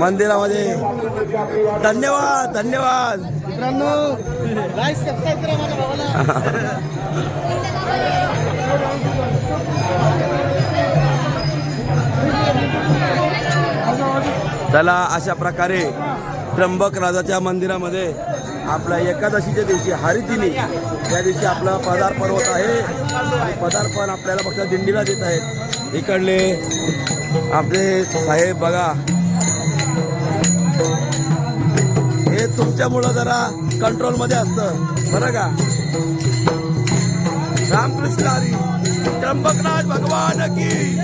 मंदिरामध्ये. धन्यवाद धन्यवाद. मित्रांनो चला अशा प्रकारे त्र्यंबक राजाच्या मंदिरामध्ये आपल्या एकादशीच्या दिवशी हरिदिनी त्या दिवशी आपला पदार्पण होत आहे. पदार्पण आपल्याला फक्त दिंडीला देत आहेत. इकडले आपले साहेब बघा. तुमच्यामुळं जरा कंट्रोलमध्ये असतं. बरं का? रामकृष्ण हरी त्र्यंबकराज भगवान की!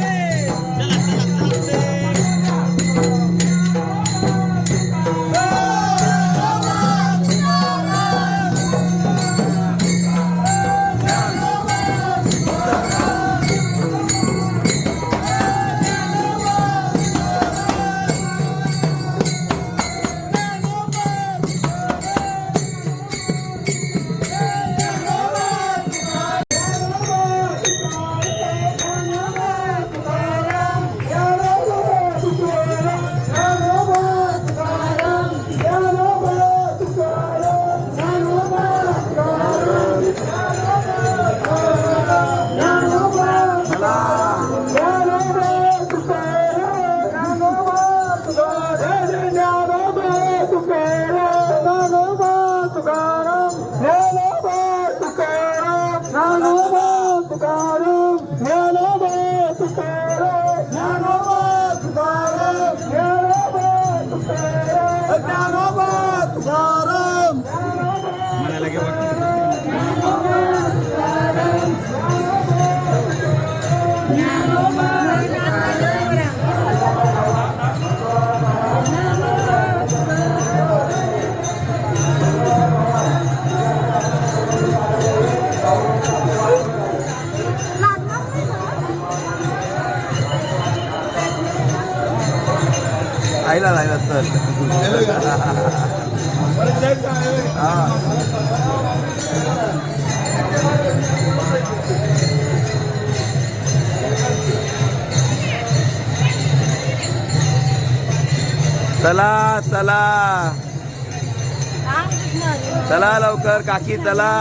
लवकर काकी चला.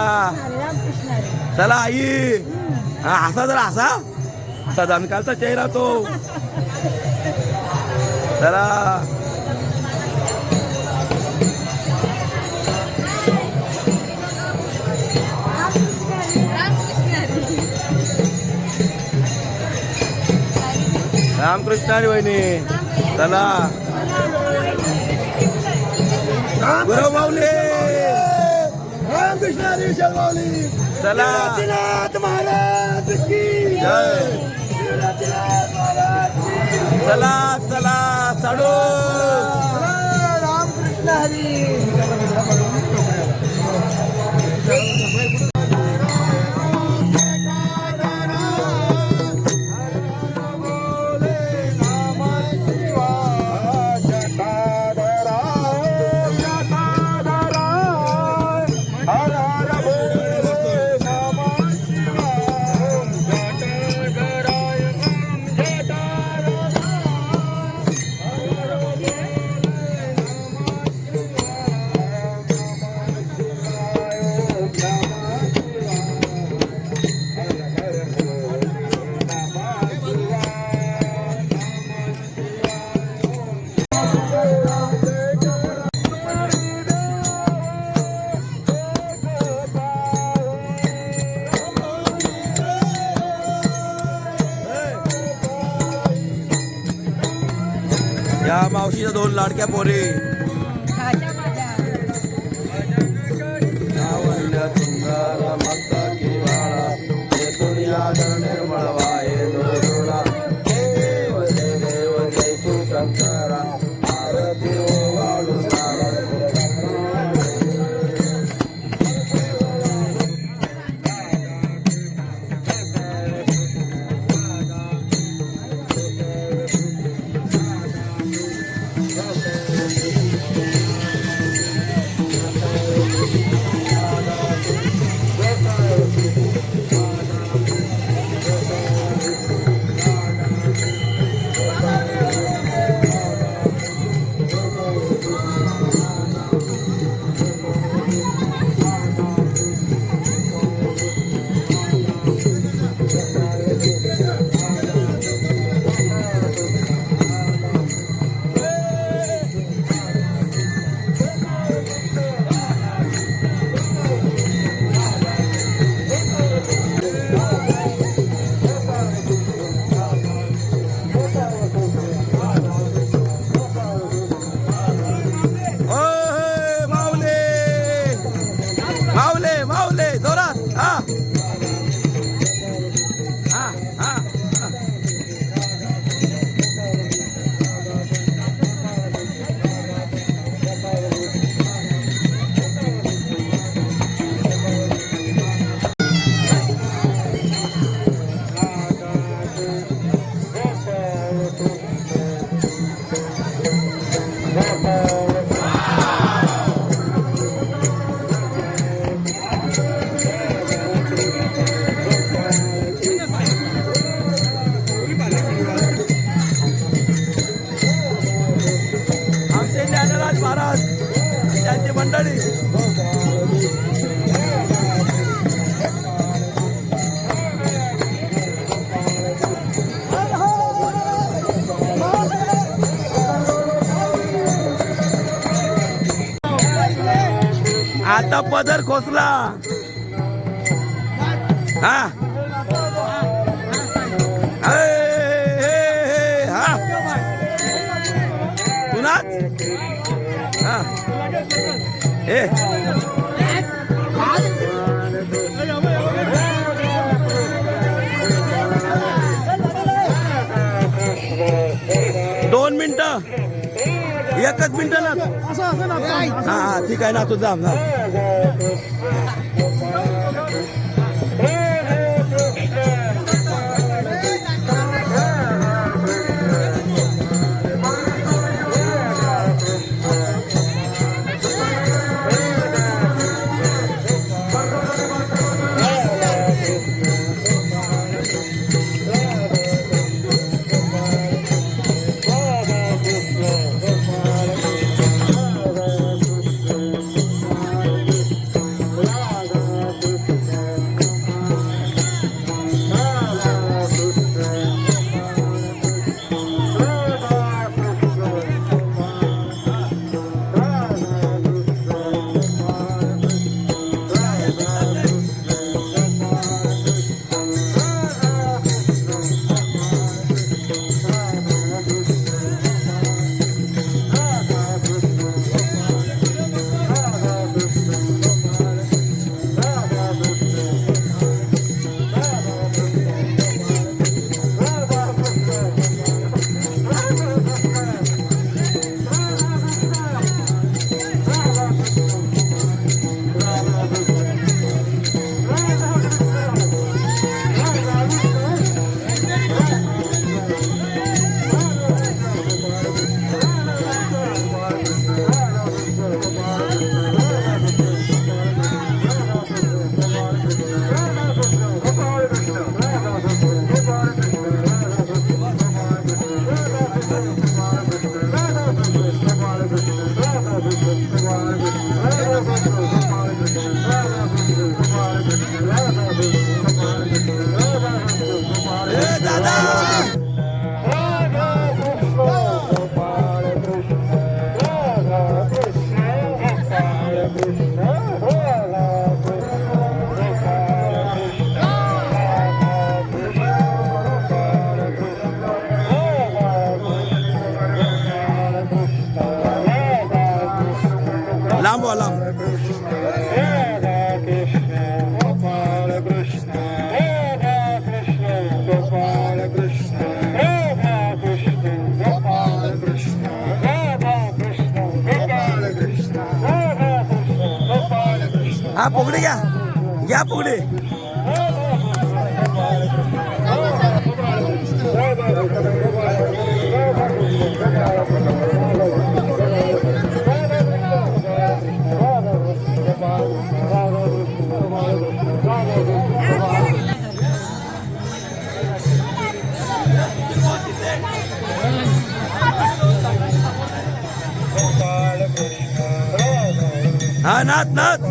चला आई. हा हसा जरा हसा. असा दणकालचा चेहरा तो. चला. रामकृष्ण आणि वहिनी. चला. गुरु विशाल माऊली चला. महाराज की जय. चला चला चढू. रामकृष्ण हरी. या मावशीच्या दोन लाडक्या पोरी. आता पदर खोसला. हा. ए, हा. ए. दोन मिनटं. एकच मिनिट ना. ना हा ठीक आहे ना तुझा जा ए हा पुगडे घ्या. घ्या पुगडे. हा नाथ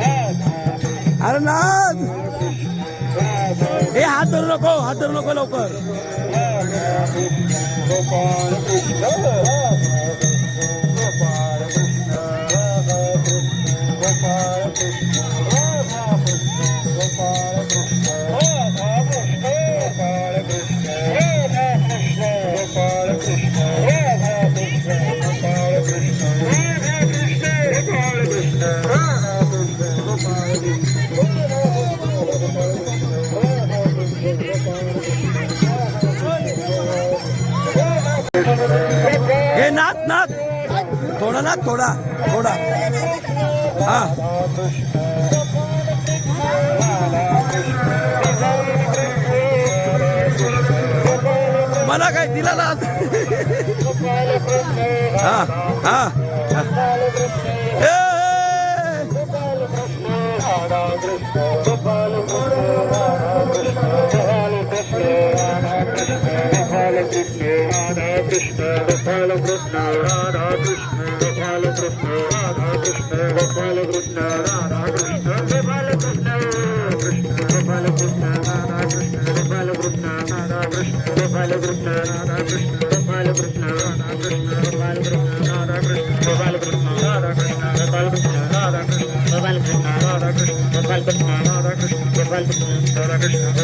नाथ अरे नाथ ए हात धरू नको हात धरू नको लवकर ना ना थोडा थोडा. हा. मला काय दिला ना? हा हा.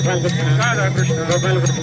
Gopal Krishna, Gopal Krishna,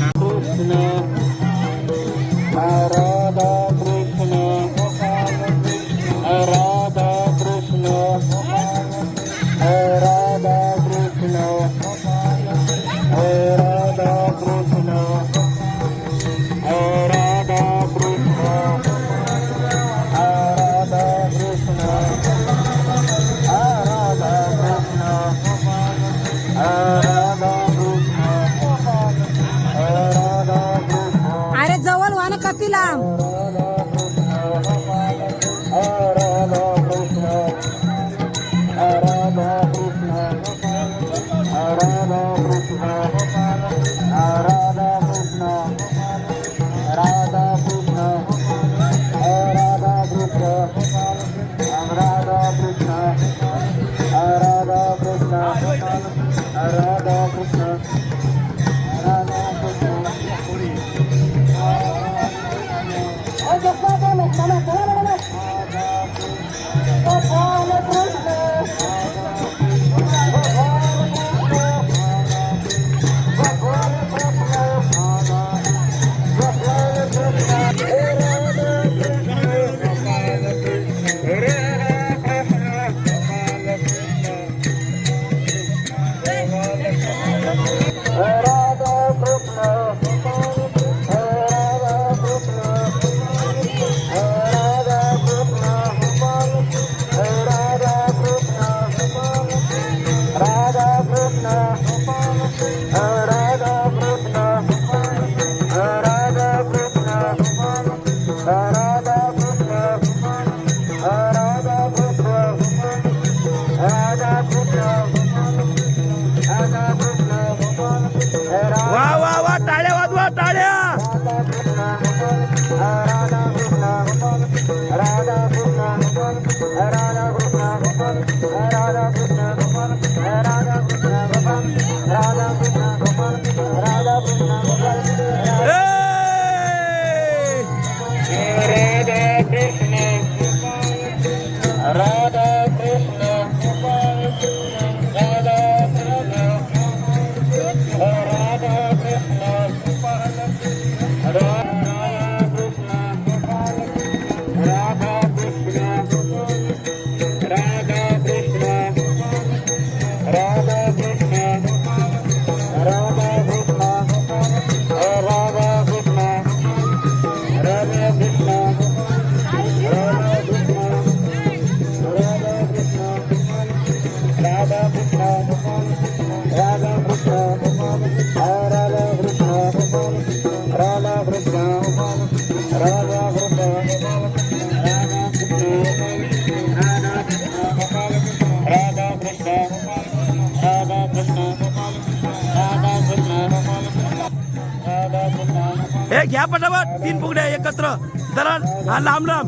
હા રામ રામ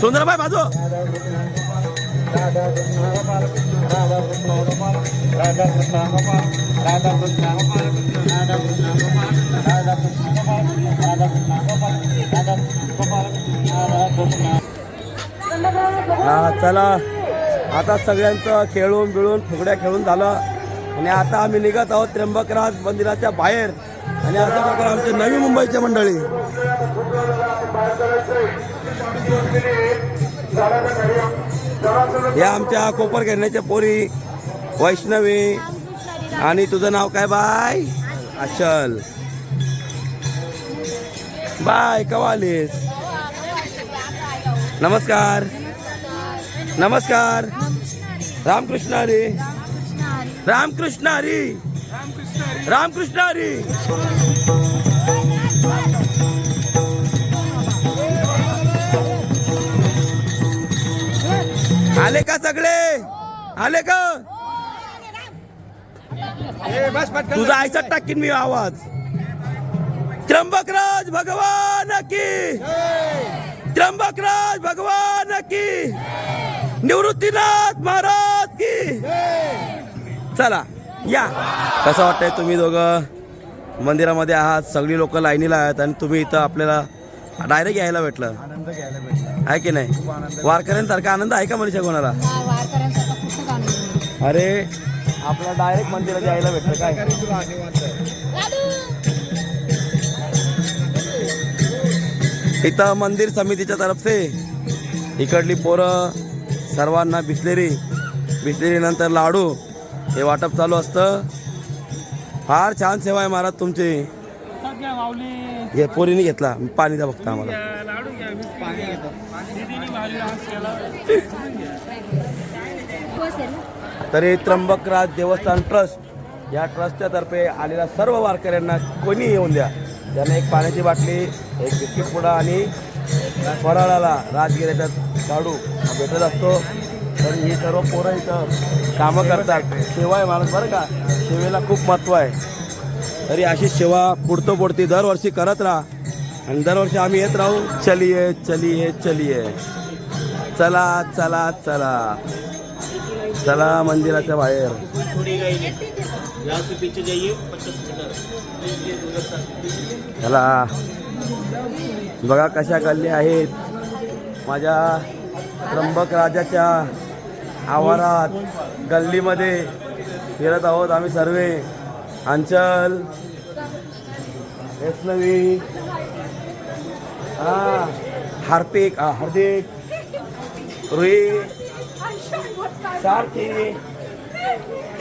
સુંદરભાઈ બાજુ રાધા કૃષ્ણ ગોપાલ રાધા કૃષ્ણ ગોપાલ રાધા કૃષ્ણ ગોપાલ રાધા કૃષ્ણ ગોપાલ રાધા કૃષ્ણ ગોપાલ રાધા કૃષ્ણ ગોપાલ રાધા चला. आता सगळ्यांचं खेळून बिळून फुगड्या खेळून झालं. आणि आता आम्ही निघत आहोत त्र्यंबकराज मंदिराच्या बाहेर. आणि अशा प्रकारे आमची नवी मुंबईची मंडळी. या आमच्या कोपर घेण्याच्या पोरी वैष्णवी. आणि तुझं नाव काय बाय? अचल बाय कवालीस नमस्कार. नमस्कार. रामकृष्ण हरी रामकृष्ण हरी रामकृष्ण हरी आले का? सगळे आले का तुझा आयसा टाकीन मी आवाज. त्र्यंबकराज भगवान की. त्र्यंबकराज भगवान की. निवृत्तीनाथ महाराज की चला या. कसं वाटतंय तुम्ही दोघं? मंदिरामध्ये आहात सगळी लोक लाईनीला आहेत आणि तुम्ही इथं आपल्याला डायरेक्ट यायला भेटलं. आनंद घ्यायला भेटला. आहे की नाही? वारकऱ्यांसारखा आनंद आहे का मनीषा कोणाला. अरे आपला डायरेक्ट मंदिरात यायला भेटलं काय? इथं मंदिर समितीच्या तर्फे इकडली पोरं सर्वांना बिसलेरी बिसलेरीनंतर लाडू हे वाटप चालू असतं. फार छान सेवा आहे महाराज तुमची. हे पोरीने घेतला. पाणी द्या फक्त आम्हाला. तरी त्र्यंबकराज देवस्थान ट्रस्ट या ट्रस्टच्या तर्फे आलेल्या सर्व वारकऱ्यांना कोणी येऊन द्या. त्यांना एक पाण्याची बाटली एक बिस्किट पुडा आणि फराळाला राजगिऱ्याचा लाडू. भेटत असतो. तर ही सर्व पोरं इथं कामं करतात. सेवा आहे माणूस बरं का? सेवेला खूप महत्त्व आहे. तरी अशी सेवा पुढतो पुढती दरवर्षी करत राहा. आणि दरवर्षी आम्ही येत राहू. चलिये चलिये चलिये. चला चला चला. चला मंदिराच्या बाहेर. चला. बघा कशा गल्ली आहेत. माझ्या त्र्यंबक राजाच्या आवारात गल्लीमध्ये फिरत आहोत आम्ही सर्वे. अंचल. वैष्णवी हा. हार्पिक हार्दिक. रुई. सारथी.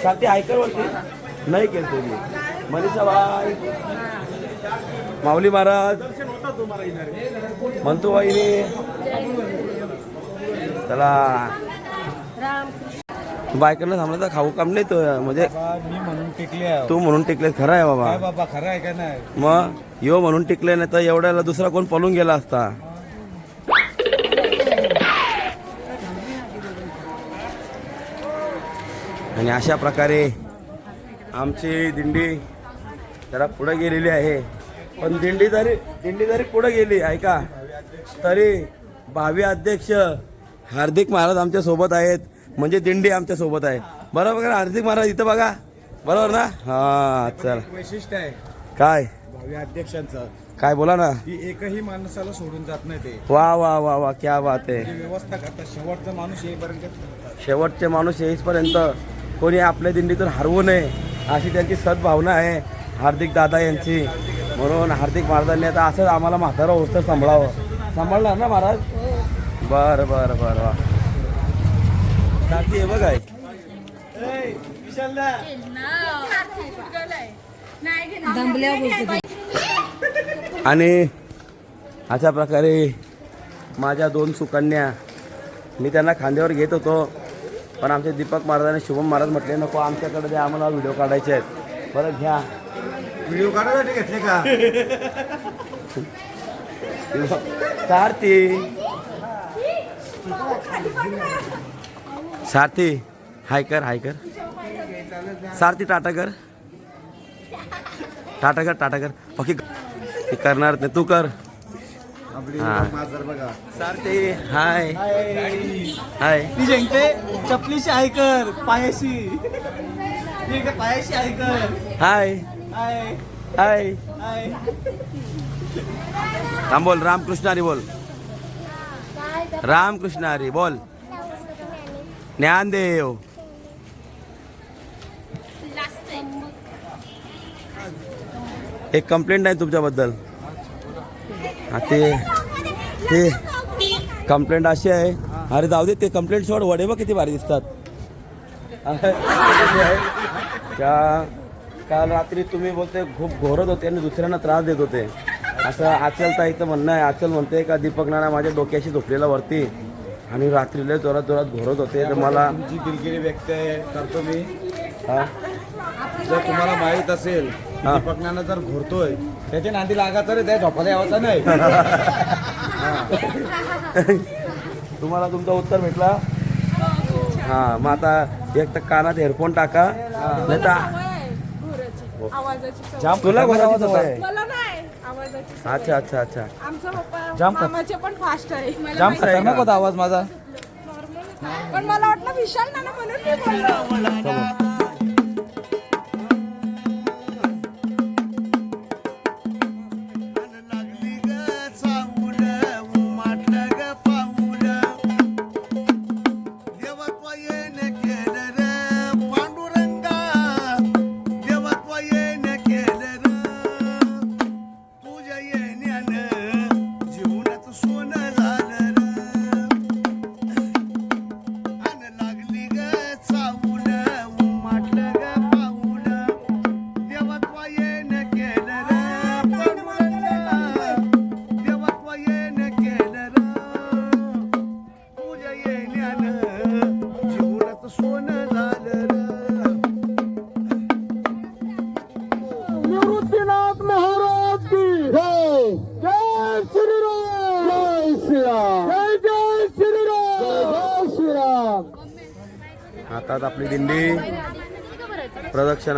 सारथी ऐकर वरती नाही केलं तुम्ही मनीषा बाई माऊली महाराज. म्हणतो बाईने चला. बायकडनं थांबला तर खाऊ काम नाही तो म्हणजे मी म्हणून टिकले तू म्हणून टिकले खरं आहे बाबा. बाबा खरं आहे का नाही? मग यो म्हणून टिकले नाही तर एवढ्याला दुसरा कोण पळून गेला असता? आणि अशा प्रकारे आमची दिंडी जरा पुढे गेलेली आहे. पण दिंडी जरी दिंडी जरी पुढे गेली ऐका तरी भावी अध्यक्ष हार्दिक महाराज आमच्यासोबत आहेत. म्हणजे दिंडी आमच्यासोबत आहे. बरोबर हार्दिक महाराज इथं बघा. बरोबर ना? हा चल. वैशिष्ट्य आहे. काय? भावी अध्यक्षांचं. काय बोला ना. की एकही माणसाला सोडून जात नाही ते. वा वा वा वा क्या बात आहे. जी व्यवस्था करतात. शेवटचा माणूस येईपर्यंत शेवटचे माणूस येईपर्यंत कोणी आपल्या दिंडीतून हरवू नये अशी त्यांची सद्भावना आहे हार्दिक दादा यांची. म्हणून हार्दिक महाराजांनी आता असंच आम्हाला म्हातारा होतं सांभाळावं. सांभाळणार ना महाराज? बरं बरं बरं वा दाती आहे बघ. आहे दमल्यावर बोलतो ते. आणि अशा प्रकारे माझ्या दोन सुकन्या मी त्यांना खांद्यावर घेत होतो पण आमचे दीपक महाराज आणि शुभम महाराज म्हटले नको आमच्याकडे द्या आम्हाला व्हिडिओ काढायचे आहेत. बरं घ्या. व्हिडिओ काढायसाठी घेतले का? सारथी सारथी हाय कर हाय कर सारथी टाटा कर टाटा कर टाटा कर. पक्की ते करणार नाही तू कर. सारथी हाय. हाय. ती जिंकते. चपलीशी पायाशी. ठीक आहे पायाशी ऐकर हाय. हाय. हाय. हाय. थांब बोल रामकृष्ण हरी बोल. रामकृष्ण हरी बोल. ज्ञानदेव. एक कंप्लेंट आहे तुमच्याबद्दल. हा ते ते कंप्लेंट अशी आहे. अरे जाऊ दे ते कंप्लेंट सोड. वडे बघ किती भारी दिसतात. त्या काल रात्री तुम्ही बोलते खूप घोरत होते आणि दुसऱ्यांना त्रास देत होते. असं आचल ताईचं म्हणणं आहे. आचल म्हणते का दीपक नाना माझ्या डोक्याशी झोपलेला वरती. आणि रात्री लय जोरात जोरात घोरत होते. तर मला तुमची दिलगिरी व्यक्त करतो मी. हा? जर तुम्हाला माहीत असेल हा. दीपकनानं जर घोरतोय त्याच्या नांदी लागा तर त्या झोपाला यावाचा नाही. तुम्हाला तुमचं उत्तर भेटला? हा मग आता एक तर कानात हेडफोन टाका. नाही तर सवय. तुला. सवय आहे? मला नाही. आवाजाची सवय. अच्छा अच्छा अच्छा. आमचा पप्पा जाम खत- मामाचे पण फास्ट आहे. जाम खतरनाक होता आवाज माझा. पण मला वाटलं विशाल नाना म्हणून मी बोललो.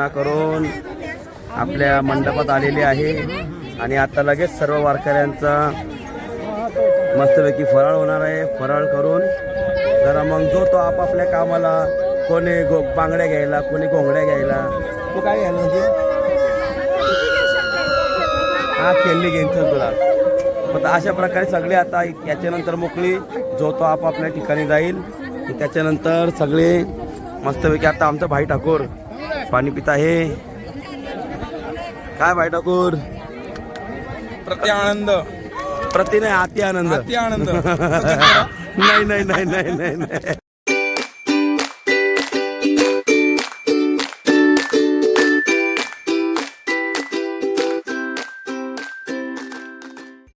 प्रार्थना करून आपल्या मंडपात आलेली आहे. आणि आता लगेच सर्व वारकऱ्यांचा मस्तपैकी फराळ होणार आहे. फराळ करून जरा मग जो तो आपापल्या कामाला कोणी गो बांगड्या घ्यायला कोणी घोंगड्या घ्यायला तू काय घ्यायला म्हणजे? हा खेळली घेईन चल तुला. मग अशा प्रकारे सगळे आता याच्यानंतर मोकळी जो तो आपापल्या ठिकाणी जाईल. त्याच्यानंतर सगळे मस्तपैकी आता आमचं भाई ठाकूर पाणी पित आहे. काय भाई ठाकूर? प्रति आनंद. प्रति नाही अति आनंद. अति आनंद. नाही नाही नाही नाही नाही नाही.